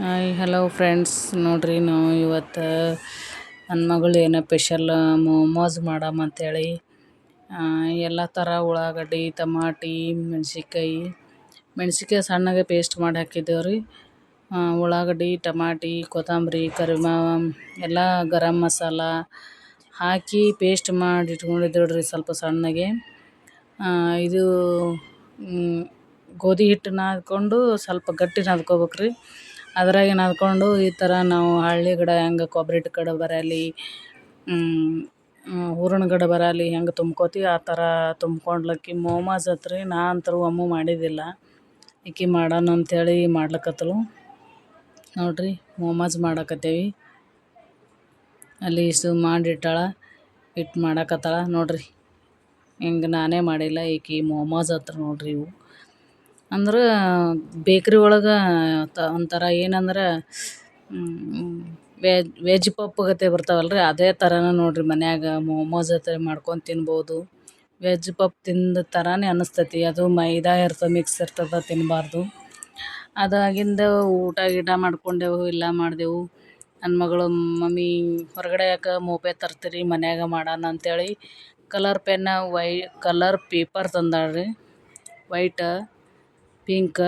Hi hello friends ನೋಡ್ರಿ ನಾವು ಇವತ್ತು ನನ್ನ ಮಗಳು ಏನೋ ಸ್ಪೆಷಲ್ ಮೋಮೋಸ್ ಅಂತೇಳಿ. ಎಲ್ಲ ಥರ ಉಳ್ಳಾಗಡ್ಡಿ, ಟಮಾಟಿ ಮೆಣ್ಸಿಕಾಯಿ ಮೆಣ್ಸಿನ್ಕಾಯಿ ಸಣ್ಣಗೆ ಪೇಸ್ಟ್ ಮಾಡಿ ಹಾಕಿದ್ದೇವೆ ರೀ ಉಳ್ಳಾಗಡ್ಡಿ, ಟಮಾಟಿ, ಕೊತ್ತಂಬರಿ ಕರಿಮಾವ ಎಲ್ಲ ಗರಂ ಮಸಾಲ ಹಾಕಿ ಪೇಸ್ಟ್ ಮಾಡಿ ಇಟ್ಕೊಂಡಿದ್ದೇವೆ ರೀ ಸ್ವಲ್ಪ ಸಣ್ಣಗೆ. ಇದು ಗೋಧಿ ಹಿಟ್ಟು ನಾದ್ಕೊಂಡು ಸ್ವಲ್ಪ ಗಟ್ಟಿ ನಾದ್ಕೋಬೇಕು ರೀ ಅದ್ರಾಗೆ ನಾದ್ಕೊಂಡು ಈ ಥರ ನಾವು ಹಳ್ಳಿ ಗಿಡ ಹೆಂಗೆ ಕೊಬ್ಬರಿ ಕಡೆ ಬರಲಿ ಹೂರಣಗಡೆ ಬರಲಿ ಹೆಂಗೆ ತುಂಬ್ಕೋತೀವಿ, ಆ ಥರ ತುಂಬ್ಕೊಂಡ್ಲಕ್ಕಿ ಮೋಮಾಸ್ ಹತ್ರಿ, ನಾ ಅಂತೂ ಒಮ್ಮೆ ಮಾಡಿದ್ದಿಲ್ಲ. ಈಕಿ ಮಾಡೋಣ ಅಂಥೇಳಿ ಮಾಡ್ಲಕತ್ತಳು. ನೋಡಿರಿ, ಮೋಮಾಸ್ ಮಾಡಕತ್ತೇವಿ. ಅಲ್ಲಿ ಇಷ್ಟು ಮಾಡಿಟ್ಟಾಳ ಇಟ್ಟು ಮಾಡಕತ್ತಾಳ. ನೋಡಿರಿ, ಹಿಂಗೆ ನಾನೇ ಮಾಡಿಲ್ಲ ಈಕಿ ಮೋಮಾಸ್ ಹತ್ರ ನೋಡಿರಿ ಇವು. ಅಂದ್ರೆ ಬೇಕ್ರಿ ಒಳಗೆ ತ ಒಂಥರ ಏನಂದ್ರೆ ವೆಜ್ ವೆಜ್ ಪಪ್ ಗತೆ ಬರ್ತಾವಲ್ಲ ರೀ ಅದೇ ಥರನೇ ನೋಡಿರಿ ಮನ್ಯಾಗ ಮೋಮೋಸ್ ಹತ್ರ ಮಾಡ್ಕೊಂಡು ತಿನ್ಬೋದು. ವೆಜ್ ಪಪ್ ತಿಂದ ಥರನೇ ಅನಿಸ್ತೈತಿ, ಅದು ಮೈದಾ ಇರ್ತದೆ, ಮಿಕ್ಸ್ ಇರ್ತದೆ ತಿನ್ನಬಾರ್ದು ಅದಾಗಿಂದ ಊಟ ಗೀಟ ಮಾಡ್ಕೊಂಡೆವು, ಇಲ್ಲ ಮಾಡಿದೆವು. ನನ್ನ ಮಗಳು, ಮಮ್ಮಿ, ಹೊರಗಡೆ ಯಾಕೆ ಮೋಪೆ ತರ್ತೀರಿ, ಮನ್ಯಾಗ ಮಾಡೋಣ ಅಂಥೇಳಿ ಕಲರ್ ಪೆನ್ನ ವೈ, ಕಲರ್ ಪೇಪರ್ ತಂದಾಳ ರೀ ವೈಟ. ಪಿಂಕ,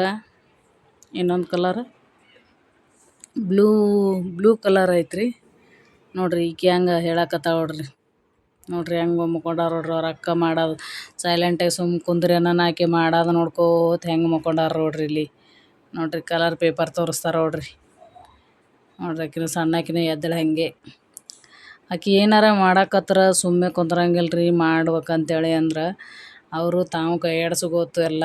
ಇನ್ನೊಂದು ಕಲರ್ ಬ್ಲೂ ಬ್ಲೂ ಕಲರ್ ಐತ್ರಿ. ನೋಡಿರಿ ಈಕೆ ಹೆಂಗೆ ಹೇಳಕತ್ತಾಳ ನೋಡ್ರಿ. ನೋಡಿರಿ, ಹೆಂಗೆ ಮಕ್ಕೊಂಡಾರ ನೋಡ್ರಿ, ಅವ್ರ ಅಕ್ಕ ಮಾಡೋದು ಸೈಲೆಂಟಾಗಿ ಸುಮ್ಮ ಕುಂದ್ರಿ, ಅನ್ನನ ಆಕೆ ಮಾಡೋದು ನೋಡ್ಕೋತ ಹೆಂಗೆ ಮಕ್ಕೊಂಡಾರ ನೋಡ್ರಿ ಇಲ್ಲಿ. ನೋಡಿರಿ ಕಲರ್ ಪೇಪರ್ ತೋರಿಸ್ತಾರ ನೋಡ್ರಿ. ನೋಡ್ರಿ ಆಕಿನ ಸಣ್ಣಾಕಿನ ಎದ್ದಳು ಹಾಗೆ. ಆಕೆ ಏನಾರ ಮಾಡಕತ್ರ ಸುಮ್ಮನೆ ಕುಂದ್ರಂಗಿಲ್ಲ ರೀ ಮಾಡ್ಬೇಕಂತೇಳಿ ಅಂದ್ರೆ, ಅವರು ತಾವು ಕೈ ಆಡ್ಸ್ಕೋತ ಎಲ್ಲ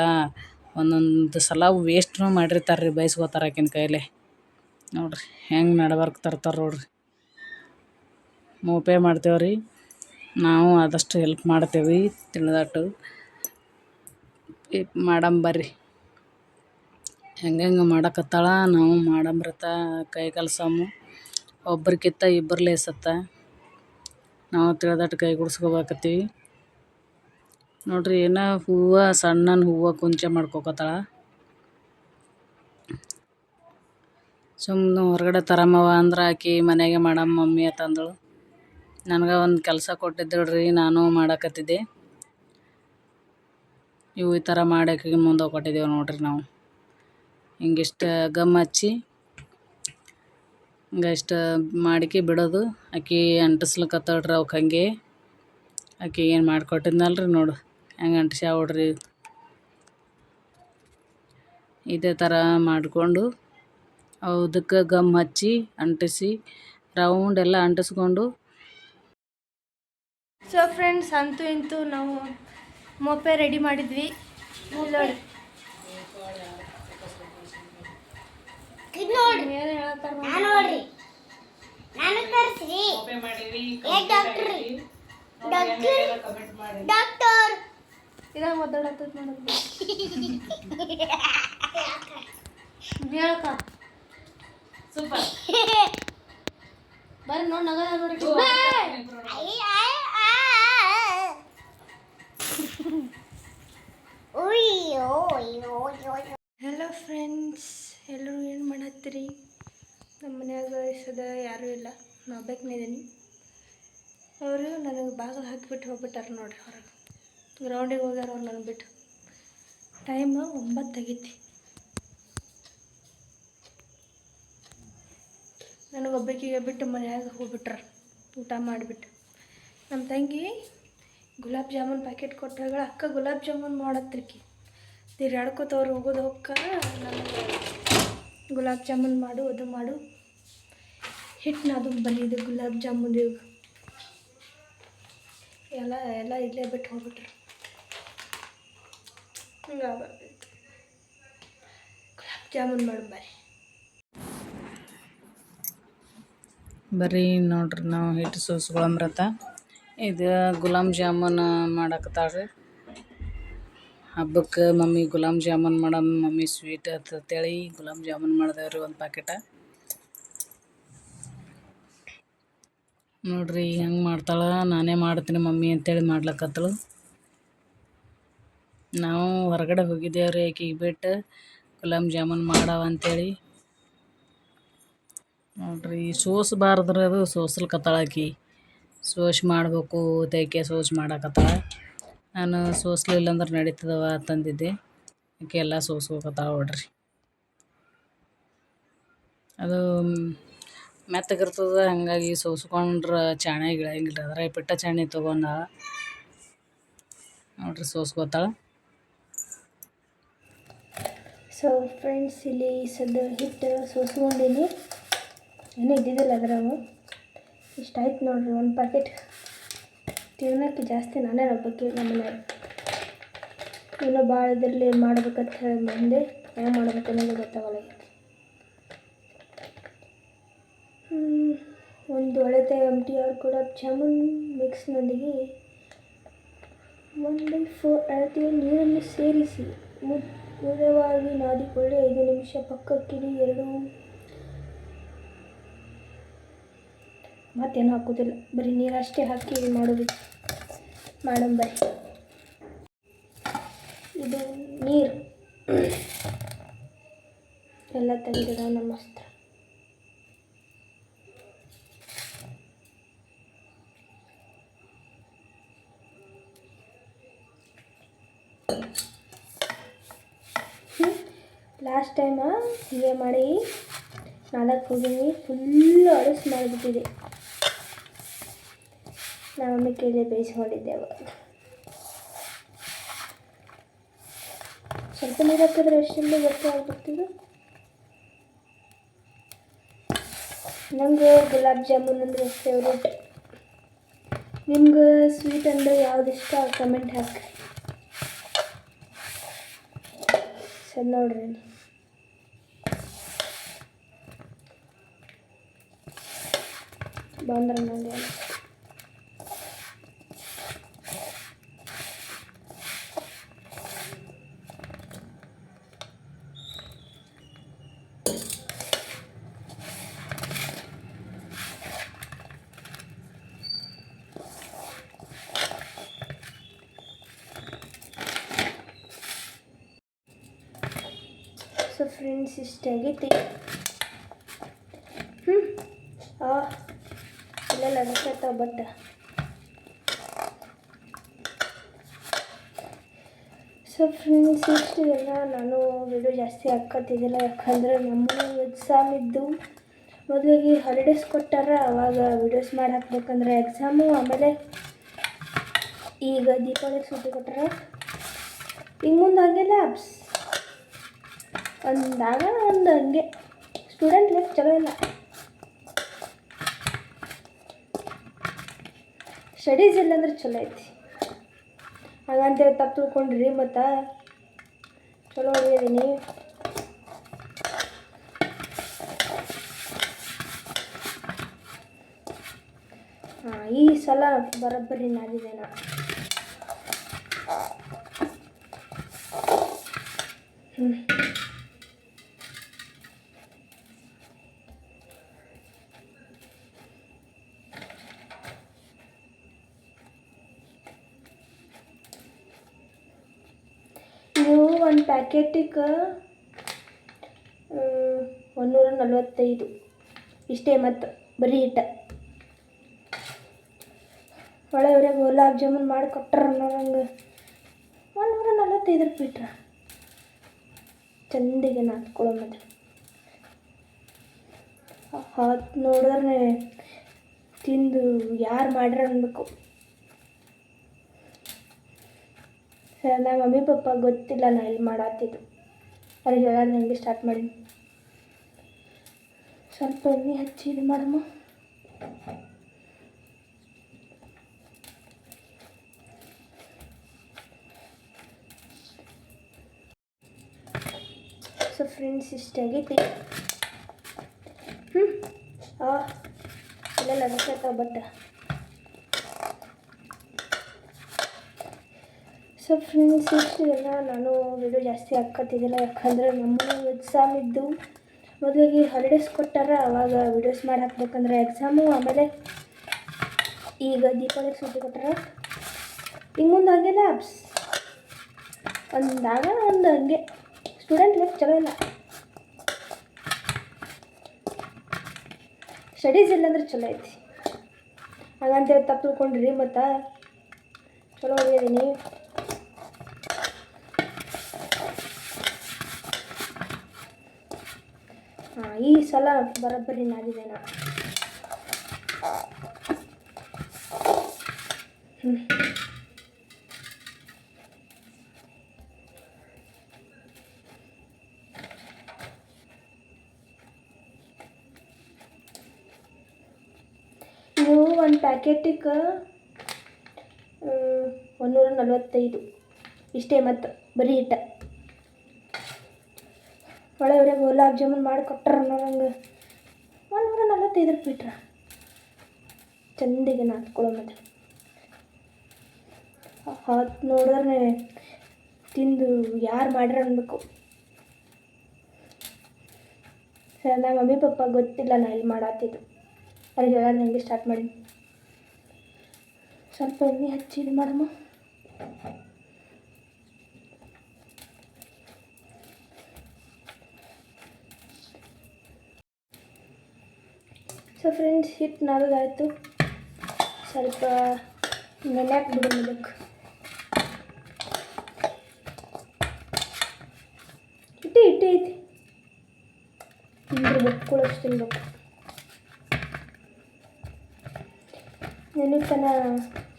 ಒಂದೊಂದು ಸಲ ವೇಸ್ಟ್ನು ಮಾಡಿರ್ತಾರೆ ರೀ ಬೈಸ್ಕೋತಾರೆ ಆಕಿನ ಕೈಲೇ. ನೋಡಿರಿ, ಹೆಂಗೆ ನಡವರ್ಕ್ ತರ್ತಾರೆ ನೋಡಿರಿ. ಮೋಪೆ ಮಾಡ್ತೇವೆ ರೀ ನಾವು ಆದಷ್ಟು ಹೆಲ್ಪ್ ಮಾಡ್ತೇವೆ ತಿಳಿದಟ್ಟು ಮಾಡಮ್ ಬರ್ರಿ. ಹೆಂಗೆ ಮಾಡಕತ್ತಾಳ, ನಾವು ಮಾಡಂಬ್ರತ ಕೈ ಕೆಲಸಮು. ಒಬ್ಬರಿಗಿತ್ತ ಇಬ್ಬರು ಲೇಸತ್ತ ನಾವು ತಿಳಿದಟ್ಟು ಕೈ ಗುಡ್ಸ್ಕೊಬೇಕತ್ತೀವಿ ನೋಡ್ರಿ ಏನೋ ಹೂವು ಸಣ್ಣನ ಹೂವು ಕುಂಚ ಮಾಡ್ಕೊಕತ್ತಾಳ. ಸುಮ್ಮನೆ ಹೊರಗಡೆ ತರಮವ ಅಂದ್ರೆ ಆಕಿ ಮನೆಗೆ ಮಾಡಮ್ಮ ಮಮ್ಮಿ ಅಂತಂದಳು ನನಗೆ ಒಂದು ಕೆಲಸ ಕೊಟ್ಟಿದ್ದಳ್ರಿ, ನಾನು ಮಾಡಕತ್ತಿದ್ದೆ. ಇವು ಈ ಥರ ಮಾಡಕ್ಕೆ ಮುಂದೆ ಕೊಟ್ಟಿದ್ದೇವೆ ನೋಡ್ರಿ ನಾವು. ಹಿಂಗಿಷ್ಟು ಗಮ್ ಹಚ್ಚಿ, ಹಿಂಗಷ್ಟು ಮಾಡಿಕೆ ಬಿಡೋದು. ಆಕಿ ಅಂಟಿಸ್ಲಿಕ್ಕತ್ತಳ್ರಿ ಅವಕ್ಕೆ ಹಂಗೆ. ಆಕಿ ಏನು ಮಾಡಿಕೊಟ್ಟಿದ್ನಲ್ರಿ ನೋಡು. ಹೆಂಗೆ ಅಂಟಿಸ್ಯಾವ ನೋಡ್ರಿ ಇದೇ ಥರ ಮಾಡಿಕೊಂಡು ಅದಕ್ಕೆ ಗಮ್ ಹಚ್ಚಿ ಅಂಟಿಸಿ ರೌಂಡ್ ಎಲ್ಲ ಅಂಟಿಸ್ಕೊಂಡು. ಸೊ ಫ್ರೆಂಡ್ಸ್ ಅಂತೂ ಇಂತೂ ನಾವು ಮೋಪೆ ರೆಡಿ ಮಾಡಿದ್ವಿ. ನೋಡಿ. ಡಾಕ್ಟರ್. ಇದಾಗ ಮಾತಾಡತ್ತದ ನೋಡೋದು ಹೇಳಕ್ಕ. ಸೂಪರ್. ಬರ್ರಿ ನೋಡಿ ನಗದ ನೋಡಿ. ಹಲೋ ಫ್ರೆಂಡ್ಸ್ ಎಲ್ಲರೂ ಏನು ಮಾಡತ್ತೀರಿ? ನಮ್ಮ ಮನ್ಯಾಗ ಸದ ಯಾರೂ ಇಲ್ಲ. ನಾ ಒಬ್ಬಾಕಿನೇ ಇದೀನಿ ಅವರು ನನಗೆ ಬಾಗಿಲು ಹಾಕಿಬಿಟ್ಟು ಹೋಗ್ಬಿಟ್ಟಾರ ನೋಡ್ರಿ ಹೊರಗೆ. ಗ್ರೌಂಡಿಗೆ ಹೋಗ್ಯಾರ ಅವ್ರು ನನಗೆ ಬಿಟ್ಟು. ಟೈಮ್ ಒಂಬತ್ತು ತೆಗಿತಿ ನನಗೊಬ್ಬಾಕಿಗೆ ಬಿಟ್ಟು ಮನ್ಯಾಗ ಹೋಗ್ಬಿಟ್ರ. ಊಟ ಮಾಡಿಬಿಟ್ಟು. ನಮ್ಮ ತಂಗಿ ಗುಲಾಬ್ ಜಾಮೂನ್ ಪ್ಯಾಕೆಟ್ ಕೊಟ್ಟಾಗ ಅಕ್ಕ ಗುಲಾಬ್ ಜಾಮೂನ್ ಮಾಡತ್ರಿಕಿ. ತಿರ್ಗಾಡ್ಕೋತ ಅವ್ರು ಹೋಗೋದು ಹೋಗ್ಕಾರ ನನಗೆ ಗುಲಾಬ್ ಜಾಮೂನ್ ಮಾಡು, ಅದು ಮಾಡು. ಹಿಟ್ಟು ಅದು ಬಂದಿದ್ದು ಗುಲಾಬ್ ಜಾಮೂನ್ ಇವಾಗ. ಎಲ್ಲ ಎಲ್ಲ ಇಲ್ಲೇ ಬಿಟ್ಟು ಹೋಗ್ಬಿಟ್ರು. ಹಿಂಗೆ ಗುಲಾಬ್ ಜಾಮೂನ್ ಬರ್ರಿ ಬರ್ರಿ ನೋಡ್ರಿ ನಾವು ಹಿಟ್ಟು ಸೋಸ್ಕೊಳಂಬ್ರತ ಇದು ಗುಲಾಬ್ ಜಾಮೂನ್ ಮಾಡಕತ್ತಾಳ್ರಿ ಹಬ್ಬಕ್ಕೆ ಮಮ್ಮಿ ಗುಲಾಬ್ ಜಾಮೂನ್ ಮಾಡಮ್, ಮಮ್ಮಿ ಸ್ವೀಟ್ ಅಂತೇಳಿ ಗುಲಾಬ್ ಜಾಮೂನ್ ಮಾಡಿದೆವ್ರಿ ಒಂದು ಪ್ಯಾಕೆಟ ನೋಡ್ರಿ ಹೆಂಗೆ ಮಾಡ್ತಾಳೆ, ನಾನೇ ಮಾಡ್ತೀನಿ ಮಮ್ಮಿ ಅಂತೇಳಿ ಮಾಡ್ಲಕತ್ತಳು. ನಾವು ಹೊರಗಡೆ ಹೋಗಿದ್ದೇವೆ ರೀ ಆಕಿಗೆ ಬಿಟ್ಟು. ಗುಲಾಬ್ ಜಾಮೂನ್ ಮಾಡವ ಅಂತೇಳಿ. ನೋಡ್ರಿ ಸೋಸ್ಬಾರ್ದ್ರೆ ಅದು ಸೋಸ್ಲಿಕತ್ತಾಳ ಆಕಿ. ಸೋಸ್ ಮಾಡಬೇಕು, ತೈಕೆ ಸೋಸ್ ಮಾಡಾಕತ್ತಾಳ. ನಾನು ಸೋಸ್ಲು ಅಂದ್ರೆ ನಡೀತದವ ಅಂತಂದಿದ್ದೆ. ಆಕೆ ಎಲ್ಲ ಸೋಸ್ಕೋಕತ್ತಾಳ ನೋಡ್ರಿ. ಅದು ಮೆತ್ತಗಿರ್ತದ, ಹಾಗಾಗಿ ಸೋಸ್ಕೊಂಡ್ರೆ ಚಾಣೆ ಗಿಳಂಗಿಲ್ಲ ಅದ್ರ ಪಿಟ್ಟ ಚಾಣಿ ತೊಗೊಂಡ ನೋಡ್ರಿ ಸೋಸ್ಕೋತಾಳ ಸೊ ಫ್ರೆಂಡ್ಸ್ ಇಲ್ಲಿ ಸದ್ಯ ಹಿಟ್ಟು ಸೋಸ್ಕೊಂಡಿನಿ ಏನೂ ಇದ್ದಿದ್ದಿಲ್ಲ ಅದ್ರಾಗ. ಇಷ್ಟ ಆಯ್ತು ನೋಡ್ರಿ, ಒಂದು ಪ್ಯಾಕೆಟ್ ತಿನ್ನೋಕ್ಕೆ ಜಾಸ್ತಿ ನಾನೇ ರಬ್ಬಕ್ಕೆ ನಮ್ಮನೆ. ಇನ್ನೂ ಭಾಳ ಇದರಲ್ಲಿ ಮಾಡ್ಬೇಕಂತ ಹೇಳಿ ಬಂದೆ. ಏನು ಮಾಡ್ಬೇಕು ಅನ್ನೋದು ಗೊತ್ತಾಗಲ್ಲ ಒಂದು ಒಳತೆ ಎಂ ಟಿ ಆರ್ ಕೂಡ ಜಾಮೂನ್ ಮಿಕ್ಸ್ನೊಂದಿಗೆ ಒನ್ ಬೈ ಫೋರ್ ಅಳತೆಯ ನೀರನ್ನು ಸೇರಿಸಿ. ಮುದ್ ಮುದವಾಗಿ ನಾದಿಕೊಳ್ಳಿ. ಐದು ನಿಮಿಷ ಪಕ್ಕಕ್ಕಿಡಿ ಎರಡು. ಮತ್ತೇನು ಹಾಕೋದಿಲ್ಲ. ಬರೀ ನೀರಷ್ಟೇ ಹಾಕಿ ಮಾಡೋದು. ಮಾಡೋಣ ಬರ್ರಿ ಇದು ನೀರು. ಎಲ್ಲ ತೆಗೆದಿಡೋಣ. ನಮ್ಮ ಲಾಸ್ಟ್ ಟೈಮ ಹೀಗೆ ಮಾಡಿ ನಾಲ್ಕು ಹೋಗಿನಿ ಫುಲ್ಲು ಅಳಸು ಮಾಡಿಬಿಟ್ಟಿದೆ. ನಾವೊಮ್ಮೆ ಕೇಳಿ ಬೇಯಿಸ್ಕೊಂಡಿದ್ದೆ ಸ್ವಲ್ಪ ನೀರು ಹಾಕಿದ್ರೆ ಎಷ್ಟು ಗೊತ್ತ ಆಗ್ಬಿಡ್ತಿದ್ದು ನಂಗೆ ಗುಲಾಬ್ ಜಾಮೂನ್ ಅಂದರೆ ಫೇವ್ರೇಟ್ ನಿಮ್ಗೆ ಸ್ವೀಟ್ ಅಂದರೆ ಯಾವ್ದು ಇಷ್ಟ? ಕಮೆಂಟ್ ಹಾಕಿ ಸರಿ ನೋಡ್ರಿ. ಇಲ್ಲಿ. ಬಂದ್ರೆ ನೋಡಿ ಸೊ ಫ್ರೆಂಡ್ಸ್ ಇಷ್ಟಾಗೈತಿ ಹ್ಞೂ ಆ ಇಲ್ಲೆಲ್ಲ ಬಟ್ ಸೊ ಫ್ರೆಂಡ್ಸ್ ಇಷ್ಟು ಎಲ್ಲ ನಾನು ವಿಡಿಯೋ ಜಾಸ್ತಿ ಹಾಕತ್ತಿದ್ದಿಲ್ಲ ಯಾಕಂದ್ರೆ ನಮ್ಮ ಎಕ್ಸಾಮ್ ಇದ್ದು ಮೊದಲಿಗೆ ಹಾಲಿಡೇಸ್ ಕೊಟ್ಟಾರ, ಅವಾಗ ವಿಡಿಯೋಸ್ ಮಾಡಿ ಹಾಕ್ಬೇಕಂದ್ರೆ ಎಕ್ಸಾಮು ಆಮೇಲೆ ಈಗ ದೀಪಾವಳಿ ಸುದ್ದಿ ಕೊಟ್ಟಾರ. ಈಗ ಮುಂದೆ ಹಂಗೆ ಲ್ಯಾಬ್ಸ್ ಒಂದಾಗ ಒಂದು ಹಂಗೆ. ಸ್ಟೂಡೆಂಟ್ ಲೈಫ್ ಚಲೋ ಇಲ್ಲ. ಸ್ಟಡೀಸ್ ಇಲ್ಲಂದ್ರೆ ಚಲೋ ಐತಿ. ಹಾಗಂತೇಳಿ ತಪ್ಪು ತಿಳ್ಕೊಂಡ್ರಿ, ಮತ್ತು ಚಲೋ ಓದಿದ್ದೀನಿ ಹಾಂ ಈ ಸಲ ಬರೋಬ್ಬರಿ ನಾದಿದೆ ನಾ ಹ್ಞೂ ಇದು ಒಂದು ಪ್ಯಾಕೆಟಿಗೆ ಒಂದೂರ ನಲ್ವತ್ತೈದು ಇಷ್ಟೇ ಮತ್ತು ಬರೀ ಹಿಟ್ಟ. ಒಳ್ಳೆ ಗುಲಾಬ್ ಜಾಮೂನ್ ಮಾಡಿ ಕೊಟ್ಟಾರ ನಂಗೆ ಒಂದೂರ ನಲ್ವತ್ತೈದು ರೂಪಾಯಿ ಇಟ್ರ. ಚಂದಿಗೆ ನಾತ್ಕೊಳ್ಳೋ ಮತ್ತೆ ಹಾತ್ ನೋಡಿದ್ರೆ ತಿಂದು ಯಾರು ಮಾಡ್ಯಾರ ಅನ್ಬೇಕು. ನಮ್ಮ ಮಮ್ಮಿ, ಪಪ್ಪ ಗೊತ್ತಿಲ್ಲ, ನಾ ಇಲ್ಲಿ ಮಾಡಾತಿದ್ರು ಅವ್ರಿಗೆ ಹೇಳೋದು ನನಗೆ ಸ್ಟಾರ್ಟ್ ಮಾಡಿ. ಸ್ವಲ್ಪ ಎಣ್ಣೆ ಹಚ್ಚಿ ಇದು ಮಾಡಮ್ಮ. ಸೊ ಫ್ರೆಂಡ್ಸ್ ಇಷ್ಟಾಗೈತಿ ಹ್ಞೂ ಆ, ಇಲ್ಲ ಅನಿಸ್ತಾವ ಬಟ್ ಸೊ ಫ್ರೆಂಡ್ಸ್ ಇಷ್ಟು ಎಲ್ಲ ನಾನು ವಿಡಿಯೋ ಜಾಸ್ತಿ ಹಾಕೋತಿದ್ದಿಲ್ಲ ಯಾಕಂದ್ರೆ ನಮ್ಮ ಎಕ್ಸಾಮ್ ಇದ್ದು ಮೊದಲಿಗೆ ಹಾಲಿಡೇಸ್ ಕೊಟ್ಟಾರ, ಅವಾಗ ವಿಡಿಯೋಸ್ ಮಾಡಿ ಹಾಕ್ಬೇಕಂದ್ರೆ ಎಕ್ಸಾಮು ಆಮೇಲೆ ಈಗ ದೀಪಾವಳಿ ಸುದ್ದಿ ಕೊಟ್ಟಾರ. ಇನ್ನು ಮುಂದೆ ಹಾಗೆಲ್ಲ ಲ್ಯಾಬ್ಸ್ ಒಂದಾಗ ಒಂದು ಹಂಗೆ. ಸ್ಟೂಡೆಂಟ್ ಲೈಫ್ ಚಲೋ ಇಲ್ಲ. ಸ್ಟಡೀಸ್ ಇಲ್ಲಂದ್ರೆ ಚಲೋ ಐತಿ. ಹಾಗಂತೇಳಿ ತಪ್ಪು ಮತ್ತು. ಚಲೋ ಓದಿದ್ದೀನಿ ಹಾಂ ಈ ಸಲ ಬರೋಬ್ಬರಿ ಆಗಿದೆ ನಾ ಹ್ಮ್. ಇದು ಒಂದು ಪ್ಯಾಕೆಟಿಗೆ ಒಂದೂರ ನಲ್ವತ್ತೈದು ಇಷ್ಟೇ ಮತ್ತು, ಬರೀ ಹಿಟ್ಟ ಒಳಗಡೆ ಗುಲಾಬ್ ಜಾಮೂನ್ ಮಾಡಿ ಕೊಟ್ಟರು ನಂಗೆ ಒಂದೂರ ನಲ್ವತ್ತೈದು ರೂಪಾಯಿ ಚಂದಿಗೆ ನಾದ್ಕೊಳ್ಳೋ ಮತ್ತೆ ಹತ್ತು ನೋಡಿದ್ರೆ ತಿಂದು ಯಾರು ಮಾಡ್ಯಾರ ಅನ್ಬೇಕು. ಸರ್ ನಮ್ಮ ಮಮ್ಮಿ ಪಪ್ಪ ಗೊತ್ತಿಲ್ಲ, ನಾ ಇಲ್ಲಿ ಮಾಡತ್ತಿದ್ದು ಅಲ್ಲಿ ಹೇಳೋದು ನನಗೆ ಸ್ಟಾರ್ಟ್ ಮಾಡಿ. ಸ್ವಲ್ಪ ಎಣ್ಣೆ ಹಚ್ಚಿ ಇದು ಮಾಡಮ್ಮ. ಸೊ ಫ್ರೆಂಡ್ಸ್ ಹಿಟ್ಟು ನಾವಿಗಾಯಿತು ಸ್ವಲ್ಪ ನೆನೆ ಬಿಡು ಇದಕ್ಕೆ ಇಟ್ಟು ಇಟ್ಟು ಐತಿ ತಿಂದಿರ್ಬೇಕು ಕುಳಷ್ಟು ತಿನ್ಬೇಕು ನೆನಪನ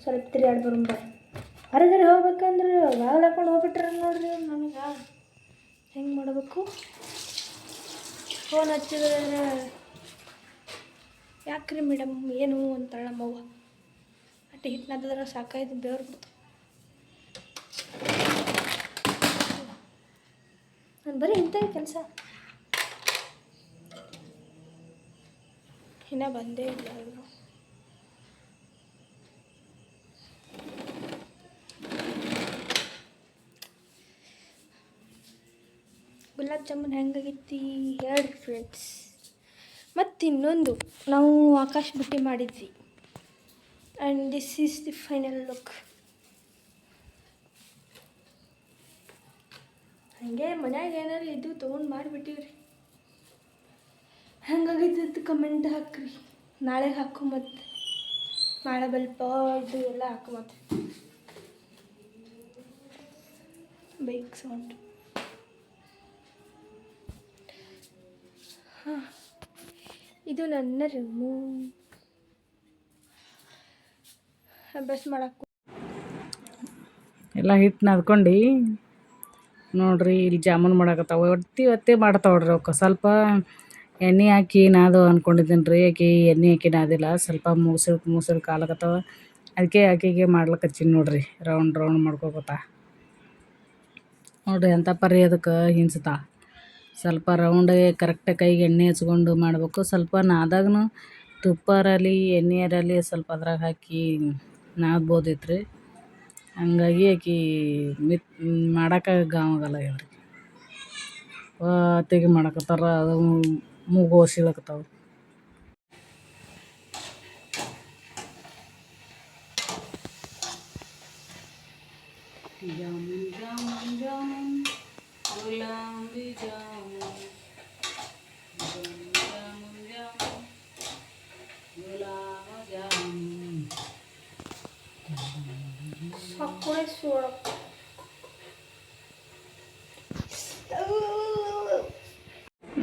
ಸ್ವಲ್ಪ ತಿರುಗಾಡಿ ಬರೋಂಬ ಹೊರಗಡೆ ಹೋಗ್ಬೇಕಂದ್ರೆ ಯಾವಾಗ ಹಾಕೊಂಡು ಹೋಗ್ಬಿಟ್ರೆ ನೋಡ್ರಿ ನನಗೆ ಹೆಂಗೆ ಮಾಡಬೇಕು ಫೋನ್ ಹಚ್ಚಿದ್ರೆ ಯಾಕ್ರಿ ಮೇಡಮ್? ಏನು ಅಂತಾಳೆ ನಮ್ಮವ್ವ ಅಟ್ಟು ಹಿಟ್ಟಿನದ್ರ ಸಾಕಾಯ್ತು ಬೇವ್ರ ಬಿಡ್ತು ನಾನು ಬರೀ ಇಂಥ ಕೆಲಸ. ಇನ್ನೂ ಬಂದೇ ಇಲ್ಲ ಅವರು ಗುಲಾಬ್ ಜಾಮೂನ್ ಹೆಂಗಾಗೈತಿ ಹೇಳ್ರಿ ಫ್ರೆಂಡ್ಸ್ ಮತ್ತು ಇನ್ನೊಂದು, ನಾವು ಆಕಾಶ ಬುಟ್ಟಿ ಮಾಡಿದ್ವಿ. And this is the final look ಹಂಗೆ ಮನ್ಯಾಗ ಏನಾರು ಇದು ತೊಗೊಂಡು ಮಾಡಿಬಿಟ್ಟಿವ್ರಿ. ಹಂಗಾಗಿದ್ದು ಕಮೆಂಟ್ ಹಾಕ್ರಿ. ನಾಳೆ ಹಾಕು ಮತ್ತೆ. ನಾಳೆ ಬಲ್ಪ ಇದು ಎಲ್ಲ ಹಾಕು ಮತ್ತೆ. Bike sound. ಹಾಂ. ಇದು ನನ್ನ ರೂಮು ಅಭ್ಯಾಸ ಮಾಡಕ್ಕೆ ಎಲ್ಲ ಹಿಟ್ಟು ನಾದ್ಕೊಂಡು ನೋಡ್ರಿ, ಇಲ್ಲಿ ಜಾಮೂನ್ ಮಾಡಾಕತ್ತಾವ. ಒತ್ತಿ ಒತ್ತಿ ಮಾಡ್ತಾವ ನೋಡ್ರಿ ಅವಕ್ಕೆ ಸ್ವಲ್ಪ ಎಣ್ಣೆ ಹಾಕಿ ನಾದು ಅಂದ್ಕೊಂಡಿದ್ದೀನಿ ರೀ ಆಕೆ ಎಣ್ಣೆ ಹಾಕಿ ನಾದಿಲ್ಲ ಸ್ವಲ್ಪ ಮೂಸರು ಮೂಸರು ಕಾಲಕತ್ತಾವ. ಅದಕ್ಕೆ ಆಕೆಗೆ ಮಾಡ್ಲಿಕ್ಕೆ ಹಚ್ಚೀನಿ ನೋಡ್ರಿ. ರೌಂಡ್ ರೌಂಡ್ ಮಾಡ್ಕೋಕತ್ತ ನೋಡ್ರಿ ಎಂಥ ಪರಿ ಅದಕ್ಕೆ ಹಿಂಸ್ತಾ. ಸ್ವಲ್ಪ ರೌಂಡಾಗಿ ಕರೆಕ್ಟಾಗಿ ಕೈಗೆ ಎಣ್ಣೆ ಹಚ್ಕೊಂಡು ಮಾಡಬೇಕು. ಸ್ವಲ್ಪ ನಾದಾಗೂ ತುಪ್ಪರಲ್ಲಿ ಎಣ್ಣೆಯರಲ್ಲಿ ಸ್ವಲ್ಪ ಅದ್ರಾಗ ಹಾಕಿ ನಾದ್ಬೋದಿತ್ತು ರೀ ಹಂಗಾಗಿ ಆಕಿ ಮಿತ್ ಮಾಡಕ್ಕೆ ಗಾವಾಗಲ್ಲ ಹೇಳ್ರಿ ತೆಗಿ ಮಾಡಕತ್ತಾರ ಅದು ಮೂಗು ಸೀಳಕತ್ತಾವ Yum, yum, ಜಾಮೂನ್.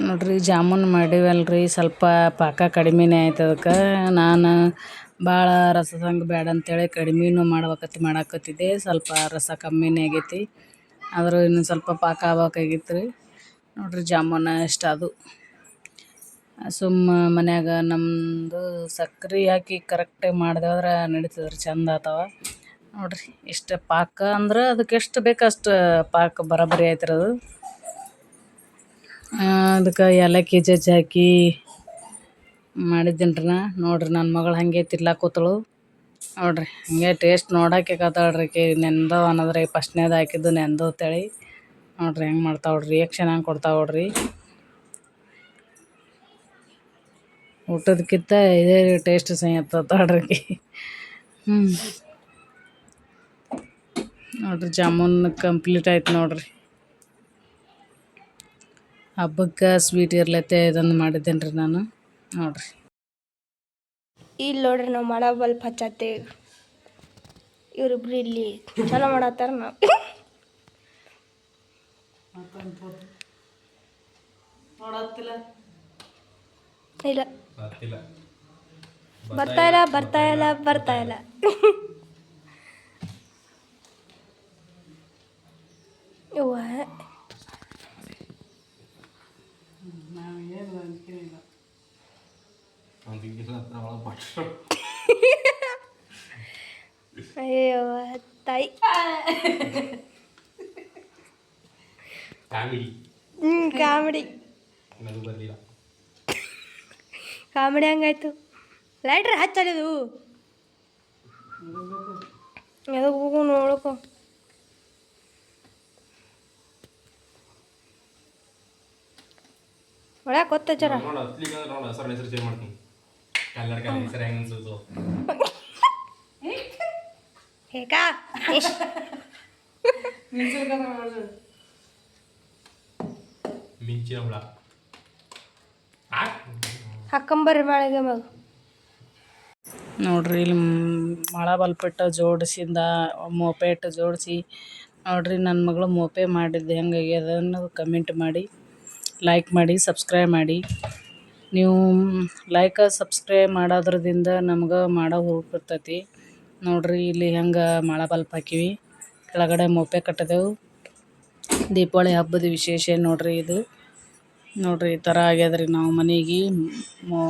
ನೋಡ್ರಿ, ಜಾಮೂನ್ ಮಾಡಿವಲ್ರಿ, ಸ್ವಲ್ಪ ಪಾಕ ಕಡಿಮೆನೇ ಆಯ್ತು ಅದಕ್ಕೆ. ನಾನು ಭಾಳ ರಸದಂಗೆ ಬೇಡ ಅಂತೇಳಿ ಕಡಿಮೆನೂ ಮಾಡ್ಬೇಕತ್ತಿ ಮಾಡಾಕತ್ತಿದ್ದೆ, ಸ್ವಲ್ಪ ರಸ ಕಮ್ಮಿನೇ ಆಗೈತಿ. ಆದರೂ ಇನ್ನೊಂದು ಸ್ವಲ್ಪ ಪಾಕ ಆಗ್ಬೇಕಾಗಿತ್ತು ರೀ ನೋಡಿರಿ ಜಾಮೂನು ಅದು. ಸುಮ್ಮ ಮನ್ಯಾಗ ನಮ್ಮದು ಸಕ್ರೆ ಹಾಕಿ ಕರೆಕ್ಟಾಗಿ ಮಾಡಿದೆವಂದ್ರೆ ನಡೀತದೆ ರೀ ಚಂದ ಆತವ. ನೋಡಿರಿ ಇಷ್ಟು ಪಾಕ ಅಂದ್ರೆ ಅದಕ್ಕೆ ಎಷ್ಟು ಬೇಕು ಅಷ್ಟು ಪಾಕ ಬರೋಬ್ಬರಿ ಆಯ್ತು ಅದು. ಅದಕ್ಕೆ ಏಲಕ್ಕಿ ಜಜ್ಜಿ ಹಾಕಿ ಮಾಡಿದ್ದೀನಿ ರೀ ನಾ. ನೋಡಿರಿ ನನ್ನ ಮಗಳು ಹಾಗೆ ತಿರ್ಲಾಕೋತಳು ಕೂತಳು. ನೋಡಿರಿ, ಹಂಗೆ ಟೇಸ್ಟ್ ನೋಡಕ್ಕೆ ಕತ್ತಾಳ್ರಿ ನೆಂದವ ಅನ್ನೋದ್ರಿ ಫಸ್ಟ್ನೇದು ಹಾಕಿದ್ದು ನೆಂದು ತಳಿ. ನೋಡಿರಿ, ಹೆಂಗೆ ಮಾಡ್ತಾವೆ ರಿಯಾಕ್ಷನ್ ಹಂಗೆ ಕೊಡ್ತಾವೆ ನೋಡ್ರಿ ಊಟದಕ್ಕಿಂತ ಇದೇ ಟೇಸ್ಟ್ ಆಕಿ ಹ್ಞೂ ನೋಡಿರಿ ಜಾಮೂನ್ ಕಂಪ್ಲೀಟ್ ಆಯ್ತು ನೋಡಿರಿ. ಹಬ್ಬಕ್ಕೆ ಸ್ವೀಟ್ ಇರ್ಲತ್ತೆ ಇದನ್ನು ಮಾಡಿದ್ದೇನೆ ರೀ ನಾನು. ನೋಡಿರಿ. ಇಲ್ಲಿ ನೋಡ್ರಿ ನಾವು ಮಳೆ ಬಲ್ಪ್ ಹಚ್ಚತ್ತೇವೆ. ಇವ್ರಿಬ್ರು ಇಲ್ಲಿ ಚಲೋ ಮಾಡತ್ತಾರ ನಾವು. ಇಲ್ಲ. ಬರ್ತಾ ಇಲ್ಲ ಬರ್ತಾ ಇಲ್ಲ ಬರ್ತಾ ಇಲ್ಲ. ಅಯ್ಯವ್ವ ತಾಯಿ ಕಾಮಿಡಿ ಹ್ಞೂ ಕಾಮಿಡಿ ನನಗೆ ಬರಲಿಲ್ಲ ಕಾಮಿಡಿ ಹಂಗಾಯ್ತು ಲೈಟ್ರ್ ಹಚ್ಚಲಿದು ಎದಕ್ಕೆ ಹೋಗು ನೋಡ್ಕೊ ಒಳಗೆ ಗೊತ್ತ ಜರ ನೋಡು ಅಸ್ಲಿಗೆ ಅಂದ್ರೆ ನೋಡು ಹೆಸರು ಹೆಸರು ಚೇಂಜ್ ಮಾಡ್ತೀನಿ ಕಲ್ಲರ್ ಕಲ್ಲರ್ ಹೆಸರು ಹೆಂಗ ಅನ್ಸುದು ಹೇಗಾ ಮಿಂಚಿನ ಹುಳ ಹಾಕೊಂಬರ್ರಿ ಮಳೆಗೆ ಮಗ ನೋಡ್ರಿ ಇಲ್ಲಿ ಮಳ ಬಲ್ಪಟ್ಟ ಜೋಡಿಸಿಂದ ಮೋಪೆ ಇಟ್ಟು ಜೋಡಿಸಿ ನೋಡ್ರಿ ನನ್ನ ಮಗಳು ಮೋಪೆ ಮಾಡಿದ್ದು ಹೆಂಗಾಗ್ಯದ ಅನ್ನೋದು ಕಮೆಂಟ್ ಮಾಡಿ ಲೈಕ್ ಮಾಡಿ ಸಬ್ಸ್ಕ್ರೈಬ್ ಮಾಡಿ. ನೀವು ಲೈಕ್ ಸಬ್ಸ್ಕ್ರೈಬ್ ಮಾಡೋದ್ರದಿಂದ ನಮ್ಗೆ ಮಾಡೋ ಹುರುಪಿರ್ತೈತಿ ನೋಡಿರಿ ಇಲ್ಲಿ ಹೆಂಗೆ ಮಾಳ ಬಲ್ಪ್ ಹಾಕಿವಿ. ಕೆಳಗಡೆ ಮೋಪೆ ಕಟ್ಟಿದೆವು. ದೀಪಾವಳಿ ಹಬ್ಬದ ವಿಶೇಷ ನೋಡಿರಿ ಇದು? ನೋಡಿರಿ ಈ ಥರ ಆಗ್ಯದ್ರಿ ನಾವು ಮನೆಗೆ. ಮೋ